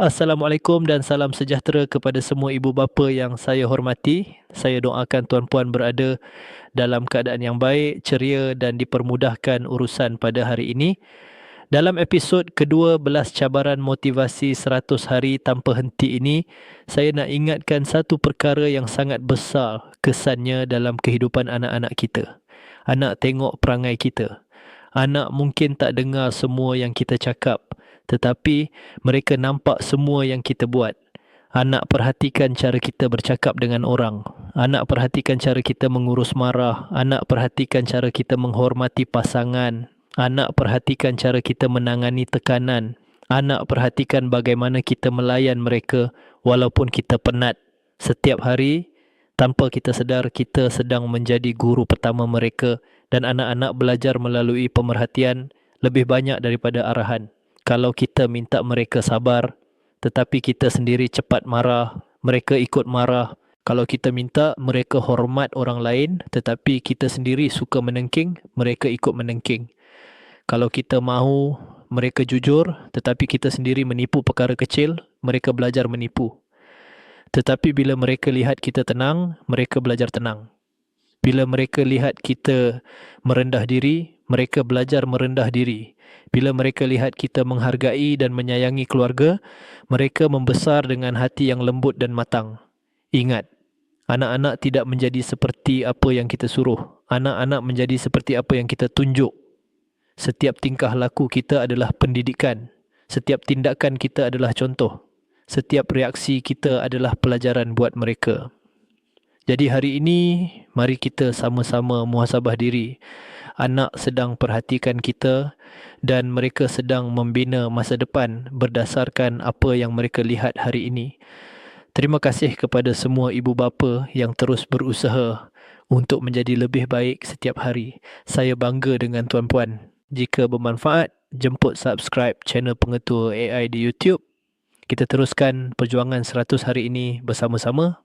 Assalamualaikum dan salam sejahtera kepada semua ibu bapa yang saya hormati. Saya doakan tuan-puan berada dalam keadaan yang baik, ceria dan dipermudahkan urusan pada hari ini. Dalam episod kedua belas cabaran motivasi 100 hari tanpa henti ini, saya nak ingatkan satu perkara yang sangat besar kesannya dalam kehidupan anak-anak kita. Anak tengok perangai kita. Anak mungkin tak dengar semua yang kita cakap, tetapi mereka nampak semua yang kita buat. Anak perhatikan cara kita bercakap dengan orang. Anak perhatikan cara kita mengurus marah. Anak perhatikan cara kita menghormati pasangan. Anak perhatikan cara kita menangani tekanan. Anak perhatikan bagaimana kita melayan mereka walaupun kita penat. Setiap hari, tanpa kita sedar, kita sedang menjadi guru pertama mereka dan anak-anak belajar melalui pemerhatian lebih banyak daripada arahan kalau kita minta mereka sabar tetapi kita sendiri cepat marah, mereka ikut marah. Kalau kita minta mereka hormat orang lain tetapi kita sendiri suka menengking, mereka ikut menengking. Kalau kita mahu mereka jujur tetapi kita sendiri menipu perkara kecil, mereka belajar menipu. Tetapi bila mereka lihat kita tenang, mereka belajar tenang. Bila mereka lihat kita merendah diri, mereka belajar merendah diri. Bila mereka lihat kita menghargai dan menyayangi keluarga, mereka membesar dengan hati yang lembut dan matang. Ingat, anak-anak tidak menjadi seperti apa yang kita suruh. Anak-anak menjadi seperti apa yang kita tunjuk. Setiap tingkah laku kita adalah pendidikan. Setiap tindakan kita adalah contoh. Setiap reaksi kita adalah pelajaran buat mereka. Jadi hari ini, mari kita sama-sama muhasabah diri anak sedang perhatikan kita dan mereka sedang membina masa depan berdasarkan apa yang mereka lihat hari ini. Terima kasih kepada semua ibu bapa yang terus berusaha untuk menjadi lebih baik setiap hari. Saya bangga dengan tuan-puan. Jika bermanfaat, jemput subscribe channel Pengetua AI di YouTube. Kita teruskan perjuangan 100 hari ini bersama-sama.